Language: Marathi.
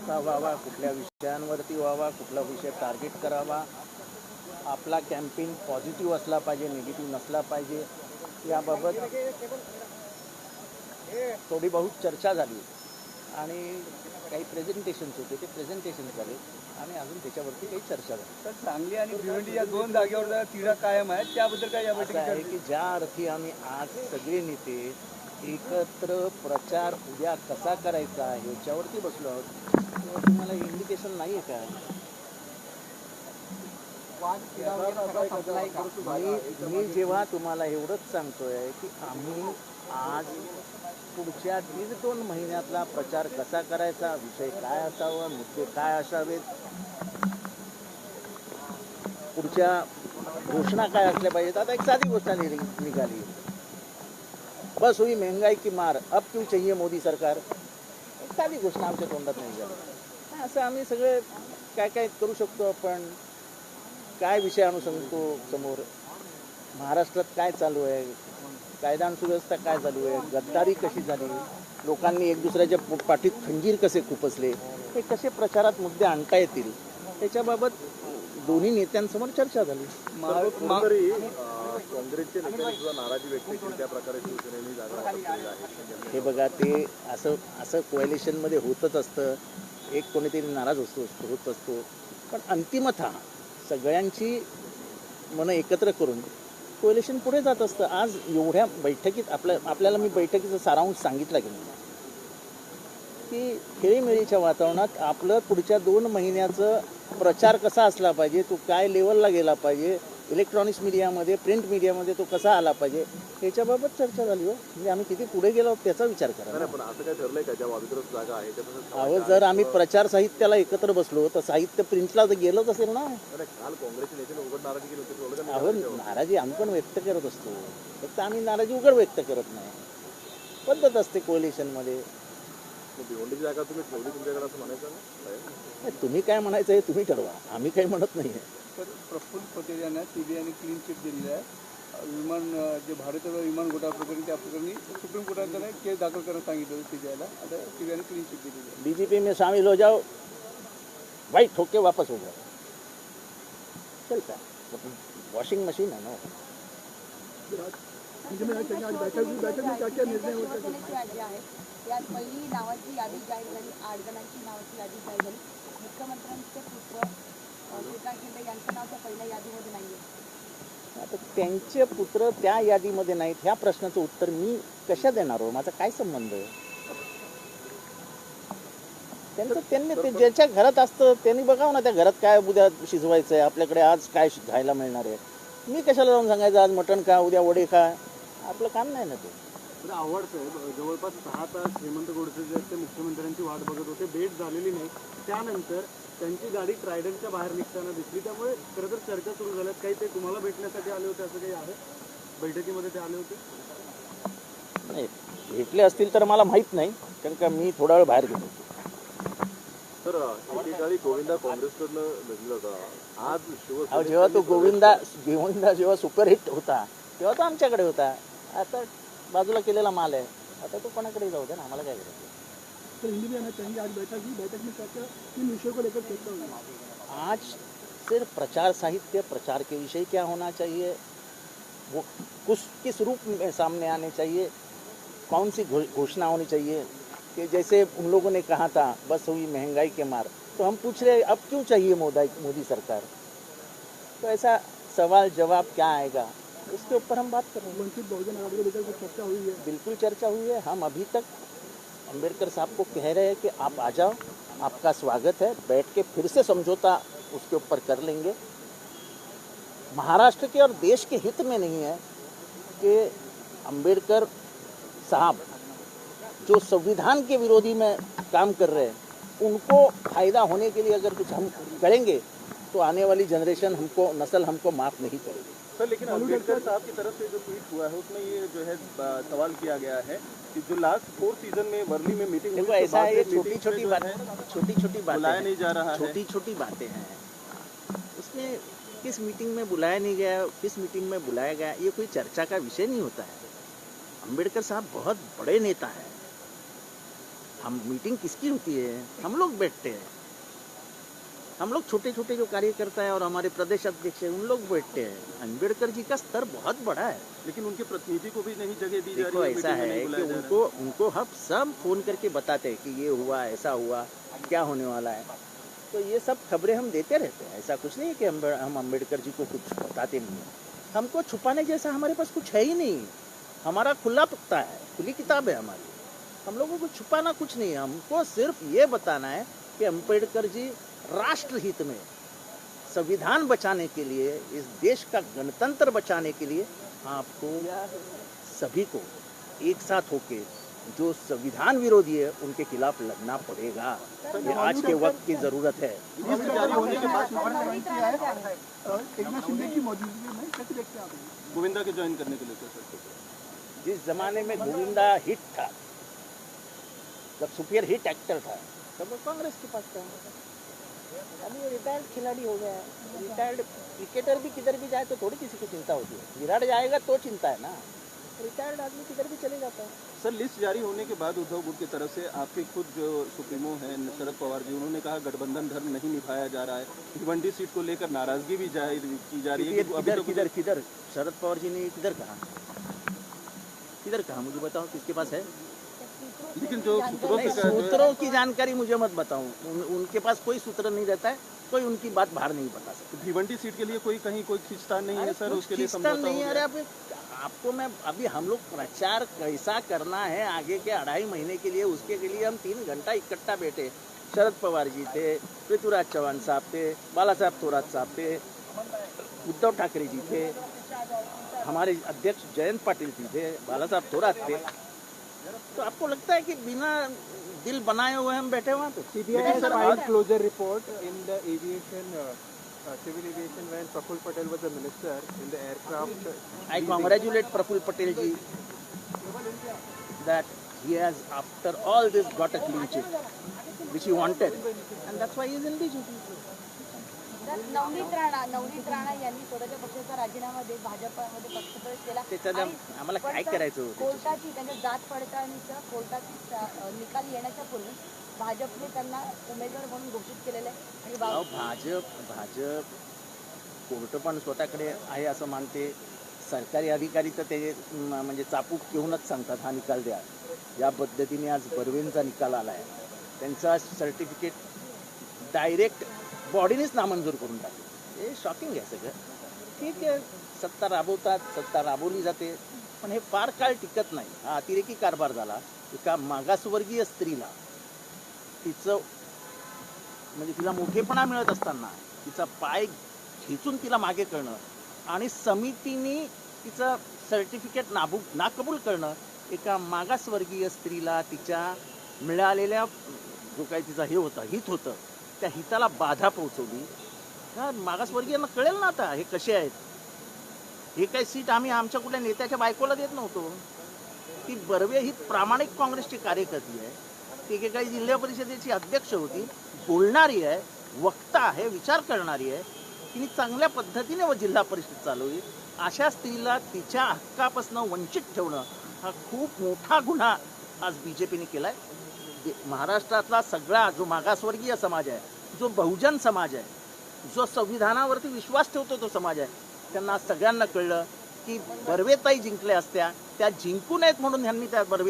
कसा व्हावा कुठल्या विषयांवरती व्हावा कुठला विषय टार्गेट करावा. आपला कॅम्पेन पॉझिटिव्ह असला पाहिजे निगेटिव्ह नसला पाहिजे याबाबत थोडी बहुत चर्चा झाली. आणि काही प्रेझेंटेशन्स होते ते प्रेझेंटेशन झाले. आणि अजून त्याच्यावरती काही चर्चा झाली. तर सांगली आणि भिवंडी या दोन जागेवर तिढा कायम आहे त्याबद्दल काय या बैठकीत आहे की ज्या अर्थी आम्ही आज सगळे नेते एकत्र प्रचार उद्या कसा करायचा ह्याच्यावरती बसलो आहोत. तुम्हाला इंडिकेशन नाही आहे का? मी मी जेव्हा तुम्हाला एवढंच सांगतोय की आम्ही आज पुढच्या दीड दोन महिन्यातला प्रचार कसा करायचा विषय काय असावा मुद्दे काय असावेत? पुढच्या घोषणा काय असल्या पाहिजेत? आता एक साधी गोष्ट निघाली. बस हुई महंगाई की मार। अब क्यों चाहिए मोदी सरकार? साधी घोषणा आमच्या तोंडात नाही निघाली असं आम्ही सगळे काय काय करू शकतो आपण? काय विषय आणू सांगतो समोर? महाराष्ट्रात काय चालू आहे? कायदा आणि सुव्यवस्था काय चालू आहे? गद्दारी कशी झाली? लोकांनी एक दुसऱ्याच्या पाठीत खंजीर कसे खुपसले? हे कसे प्रचारात मुद्दे आणता येतील? त्याच्याबाबत दोन्ही नेत्यांसमोर चर्चा झाली. काँग्रेसचे नेत्यांनी सुद्धा नाराजी व्यक्त केली त्या प्रकारे शिवसेनेने जागा वाटप केलेलं आहे. हे बघा ते असं असं कोयलेशनमध्ये होतच असतं. एक कोणीतरी नाराज असतो होत असतो. पण अंतिमतः सगळ्यांची मनं एकत्र करून कोयलेशन पुढे जात असतं. आज एवढ्या बैठकीत आपल्या आपल्याला मी बैठकीचा सारांश सांगितला की नाही. की खेळीमेळीच्या वातावरणात आपलं पुढच्या दोन महिन्याचं प्रचार कसा असला पाहिजे तो काय लेवलला गेला पाहिजे इलेक्ट्रॉनिक्स मीडियामध्ये प्रिंट मीडियामध्ये तो कसा आला पाहिजे याच्याबाबत चर्चा झाली हो. म्हणजे आम्ही किती पुढे गेलो त्याचा विचार करा पण असं काय ठरलंय का? जागा आहे अहो जर आम्ही प्रचार साहित्याला एकत्र बसलो तर साहित्य प्रिंटला तर गेलंच असेल ना. काल काँग्रेसच्या नेत्याने उघड नाराजी केली होती तेवढं का अहो? नाराजी आम्ही पण व्यक्त करत असतो. फक्त आम्ही नाराजी उघड व्यक्त करत नाही. पद्धत असते कोलिशनमध्ये जागा तुम्ही ठेवली तुमच्याकडे असं म्हणायचं तुम्ही काय म्हणायचं हे तुम्ही ठरवा. आम्ही काही म्हणत नाही तर प्रफुल्ल पटेल यांना सीबीआयने क्लीन चिट दिलेली आहे. विमान जे भारतीय विमान घोटाळा प्रकरणी त्या प्रकरणी सुप्रीम कोर्टाने त्याने केस दाखल करायला सांगितलं होतं सीबीआयला आता सीबीआयने क्लीन चिट दिलेली आहे. बीजेपी में शामिल हो जाओ। भाई ठोक के वापस हो जाओ। चलता है। वॉशिंग मशीन है ना त्यात पहिली नावाची यादी जाहीर झाली आठ जणांची नावाची यादी जाहीर झाली मुख्यमंत्र्यांचे श्रीकांत शिंदे यांचं नाव त्या पहिल्या यादीमध्ये नाही आहे आता त्यांचे पुत्र त्या यादीमध्ये नाहीत ह्या प्रश्नाचं उत्तर मी कशा देणार हो? माझा काय संबंध आहे? त्यांचं त्यांनी ते ज्याच्या घरात असतं त्यांनी बघावं ना त्या घरात काय उद्या शिजवायचं आहे आपल्याकडे आज काय खायला मिळणार आहे. मी कशाला जाऊन सांगायचं आज मटण खा उद्या वडे खा? आपलं काम नाही ना ते. तर आव्हाड साहेब जवळपास सहा तास हेमंत गोडसे जे आहेत ते मुख्यमंत्र्यांची वाट बघत होते. भेट झालेली नाही. त्यानंतर त्यांची गाडी ट्रायडनच्या बाहेर निघताना दिसली. त्यामुळे खरं तर चर्चा सुरू झाल्यात. काही ते तुम्हाला भेटण्यासाठी आले होते असं काही आहे? बैठकीमध्ये ते आले होते? नाही भेटले असतील तर मला माहीत नाही. कारण का मी थोडा वेळ बाहेर गेलो होतो. तर एकेकाळी गोविंदा काँग्रेसकडनं लढला होता? आज अहो शिवसेना जेव्हा तो गोविंदा गोविंदा जेव्हा सुपरहिट होता तेव्हा तो आमच्याकडे होता. आता बाजूला केलेला माल आहे. आता तो कोणाकडे जाऊ दे ना आम्हाला काय करायचं? आज सिर्फ़ प्रचार साहित्य प्रचार के विषय क्या होना चाहिए? वो कुछ किस रूप में सामने आने चाहिए? कौन सी घोषणा होनी चाहिए? कि जैसे उन लोगों ने कहा था बस हुई महँगाई के मार। तो हम पूछ रहे अब क्यों चाहिए मोदी मोदी सरकार? तो ऐसा सवाल जवाब क्या आएगा? उसके ऊपर हम बात कर रहे हैं। वंचित बहुजन को लेकर चर्चा हुई है? बिल्कुल चर्चा हुई है। हम अभी तक अंबेडकर साहब को कह रहे हैं कि आप आ जाओ आपका स्वागत है बैठ के फिर से समझौता उसके ऊपर कर लेंगे। महाराष्ट्र के और देश के हित में नहीं है कि अंबेडकर साहब जो संविधान के विरोधी में काम कर रहे हैं उनको फ़ायदा होने के लिए अगर कुछ हम करेंगे तो आने वाली जनरेशन हमको नस्ल हमको माफ़ नहीं करेगी। सर लेकिन अंबेडकर साहब की तरफ़ से जो ट्वीट हुआ है उसमें ये जो है सवाल किया गया है कि जो लास्ट फोर सीज़न में वर्ली में मीटिंग देखो ऐसा है ये छोटी छोटी बातें छोटी छोटी बातें बुलाया। नहीं जा रहा है। छोटी छोटी बातें हैं। उसमें किस मीटिंग में बुलाया नहीं गया किस मीटिंग में बुलाया गया ये कोई चर्चा का विषय नहीं होता है। अंबेडकर साहब बहुत बड़े नेता हैं। हम मीटिंग किसकी होती है? हम लोग बैठते हैं। हम लोग छोटे छोटे जो कार्यकर्ता है और हमारे प्रदेश अध्यक्ष है उन लोग बैठते हैं। अंबेडकर जी का स्तर बहुत बड़ा है। लेकिन उनके प्रतिनिधि को भी नहीं जगह दी जा रही ऐसा है कि उनको उनको हम सब फ़ोन करके बताते हैं कि ये हुआ ऐसा हुआ क्या होने वाला है। तो ये सब खबरें हम देते रहते हैं। ऐसा कुछ नहीं है कि हम हम अंबेडकर जी को कुछ बताते नहीं हैं। हमको छुपाने जैसा हमारे पास कुछ है ही नहीं। हमारा खुला पत्ता है खुली किताब है हमारी। हम लोगों को छुपाना कुछ नहीं है। हमको सिर्फ़ ये बताना है कि अंबेडकर जी राष्ट्र हित में संविधान बचाने के लिए इस देश का गणतंत्र बचाने के लिए आपको सभी को एक साथ होके जो संविधान विरोधी है उनके खिलाफ लड़ना पड़ेगा। ये आज के वक्त की ज़रूरत है। लिस्ट जारी होने के बाद नवनीत राणा क्या है? एकनाथ शिंदे की मौजूदगी में कैसे देखते हैं आप? है गोविंदा के ज्वाइन करने के लिए जिस जमाने में गोविंदा हिट था जब सुपियर हिट एक्टर था तब कांग्रेस के पास था। अभी रिटायर्ड खिलाड़ी हो गया है। रिटायर्ड क्रिकेटर भी किधर भी जाए तो थोड़ी किसी को चिंता होती है। विराट जाएगा तो चिंता है ना। रिटायर्ड आदमी किधर भी चले जाता है। सर लिस्ट जारी होने के बाद उद्धव गुट की तरफ़ से आपके खुद जो सुप्रीमो हैं शरद पवार जी उन्होंने कहा गठबंधन धर्म नहीं निभाया जा रहा है। भिवंडी सीट को लेकर नाराज़गी भी ज़ाहिर की जा रही है किधर अभी तो किधर किधर? शरद पवार जी ने किधर कहा? किधर कहा? मुझे बताओ किसके पास है? लेकिन जो सूत्रों गया- सूत्रों की जानकारी मुझे मत बताओ। उन, उनके पास कोई सूत्र नहीं रहता है कोई उनकी बात बाहर नहीं बता सकता। भिवंडी सीट के लिए कोई कहीं कोई खींचतान नहीं है सर? उसके लिए नहीं है अरे अभी आपको मैं अभी हम लोग प्रचार कैसा करना है आगे के अढ़ाई महीने के लिए उसके के लिए हम तीन घंटा इकट्ठा बैठे। शरद पवार जी थे पृथ्वीराज चौहान साहब थे बाला साहब थोरात साहब थे उद्धव ठाकरे जी थे हमारे अध्यक्ष जयंत पाटिल जी थे बाला साहब थोरात थे। तो आपको लगता है कि बिना दिल बनाए हुए हम बैठे वहाँ पे filed closure report in the aviation, uh, uh, civil aviation when Praful Patel was a minister in the aircraft. I congratulate Praful Patel ji that he has, after all this, got a clean chit, which he wanted, and that's why he is in BJP. Navneet Rana Navneet Rana यांनी स्वतःच्या पक्षाचा राजीनामा देत भाजपमध्ये पक्षप्रवेश केला. आम्हाला काय करायचं? कोर्टाची त्यांच्या जात पडताळणीचा कोर्टाची निकाल येण्याच्या पूर्वी भाजपने त्यांना उमेदवार म्हणून घोषित केलेलं आहे. आणि भाजप भाजप कोर्ट पण स्वतःकडे आहे असं मानते. सरकारी अधिकारी तर ते म्हणजे चापूक घेऊनच सांगतात हा निकाल द्या. या पद्धतीने आज बर्वेंचा निकाल आला आहे त्यांचा सर्टिफिकेट डायरेक्ट बॉडीनेच नामंजूर करून टाकले. हे शॉकिंग आहे सगळं. ठीक आहे सत्ता राबवतात सत्ता राबवली जाते पण हे फार काळ टिकत नाही. हा अतिरेकी कारभार झाला. एका मागासवर्गीय स्त्रीला तिचं म्हणजे तिला मोठेपणा मिळत असताना तिचा पाय खेचून तिला मागे करणं आणि समितीने तिचं सर्टिफिकेट नाबू नाकबूल करणं एका मागासवर्गीय स्त्रीला तिच्या मिळालेल्या जो काही तिचा हे होता हित होतं त्या हिताला बाधा पोहोचवली. का मागासवर्गीयांना कळेल ना आता हे कसे आहेत. हे काही सीट आम्ही आमच्या कुठल्या नेत्याच्या बायकोला देत नव्हतो. ती बर्वे ही प्रामाणिक काँग्रेसची कार्यकर्ती आहे. ती एकेकाळी जिल्हा परिषदेची अध्यक्ष होती. बोलणारी आहे वक्ता आहे विचार करणारी आहे. तिने चांगल्या पद्धतीने व जिल्हा परिषद चालवली. अशा स्त्रीला तिच्या हक्कापासून वंचित ठेवणं हा खूप मोठा गुन्हा आज बी जे पीने केला आहे महाराष्ट्रातला सगळा जो मागासवर्गीय समाज आहे जो बहुजन समाज आहे जो संविधानावरती विश्वास ठेवतो तो समाज आहे त्यांना सगळ्यांना कळलं की बर्वेताई जिंकल्या असत्या त्या जिंकू नयेत म्हणून ह्यांनी त्या बर्वे